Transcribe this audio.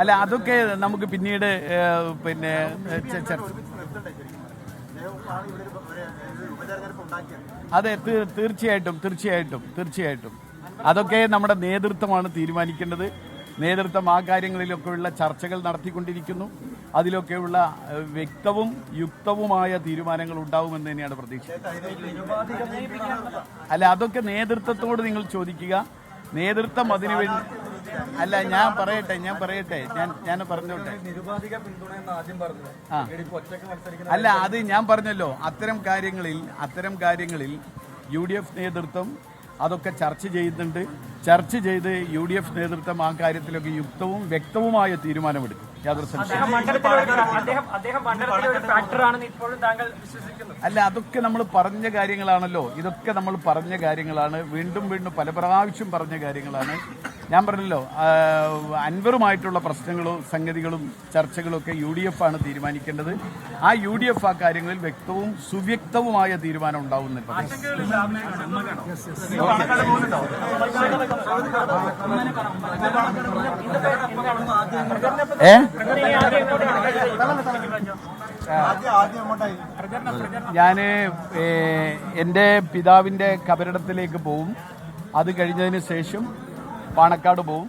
അല്ല അതൊക്കെ നമുക്ക് പിന്നീട് പിന്നെ അതെ തീർച്ചയായിട്ടും തീർച്ചയായിട്ടും തീർച്ചയായിട്ടും. അതൊക്കെ നമ്മുടെ നേതൃത്വമാണ് തീരുമാനിക്കേണ്ടത്. നേതൃത്വം ആ കാര്യങ്ങളിലൊക്കെയുള്ള ചർച്ചകൾ നടത്തിക്കൊണ്ടിരിക്കുന്നു. അതിലൊക്കെയുള്ള വ്യക്തവും യുക്തവുമായ തീരുമാനങ്ങൾ ഉണ്ടാവുമെന്ന് തന്നെയാണ് പ്രതീക്ഷ അല്ല അതൊക്കെ നേതൃത്വത്തോട് നിങ്ങൾ ചോദിക്കുക. നേതൃത്വം അതിനു വേണ്ടി അല്ല ഞാൻ പറയട്ടെ ഞാൻ പറയട്ടെ. ഞാൻ ഞാൻ പറഞ്ഞോട്ടെ. അല്ല അത് ഞാൻ പറഞ്ഞല്ലോ. അത്തരം കാര്യങ്ങളിൽ അത്തരം കാര്യങ്ങളിൽ യു ഡി എഫ് നേതൃത്വം അതൊക്കെ ചർച്ച ചെയ്യുന്നുണ്ട്. ചർച്ച ചെയ്ത് യു ഡി എഫ് നേതൃത്വം ആ കാര്യത്തിലൊക്കെ യുക്തവും വ്യക്തവുമായ തീരുമാനമെടുക്കും. യാതൊരു അദ്ദേഹം മണ്ഡലത്തിലെ ഒരു- അദ്ദേഹം അദ്ദേഹം മണ്ഡലത്തിലെ ഒരു ഫാക്ടറാണെന്ന് ഇപ്പോഴും താങ്കൾ വിശ്വസിക്കുന്നു. അല്ല അതൊക്കെ നമ്മൾ പറഞ്ഞ കാര്യങ്ങളാണല്ലോ. ഇതൊക്കെ നമ്മൾ പറഞ്ഞ കാര്യങ്ങളാണ്. വീണ്ടും വീണ്ടും പല പ്രാവശ്യം പറഞ്ഞ കാര്യങ്ങളാണ്. ഞാൻ പറഞ്ഞല്ലോ അൻവറുമായിട്ടുള്ള പ്രശ്നങ്ങളും സംഗതികളും ചർച്ചകളും ഒക്കെ യു ഡി എഫ് ആണ് തീരുമാനിക്കേണ്ടത്. ആ യു ഡി എഫ് ആ കാര്യങ്ങളിൽ വ്യക്തവും സുവ്യക്തവുമായ തീരുമാനം ഉണ്ടാവുന്നുണ്ട് ഏ? ഞാൻ എന്റെ പിതാവിന്റെ കബരിടത്തിലേക്ക് പോവും. അത് കഴിഞ്ഞതിന് ശേഷം പാണക്കാട് പോവും.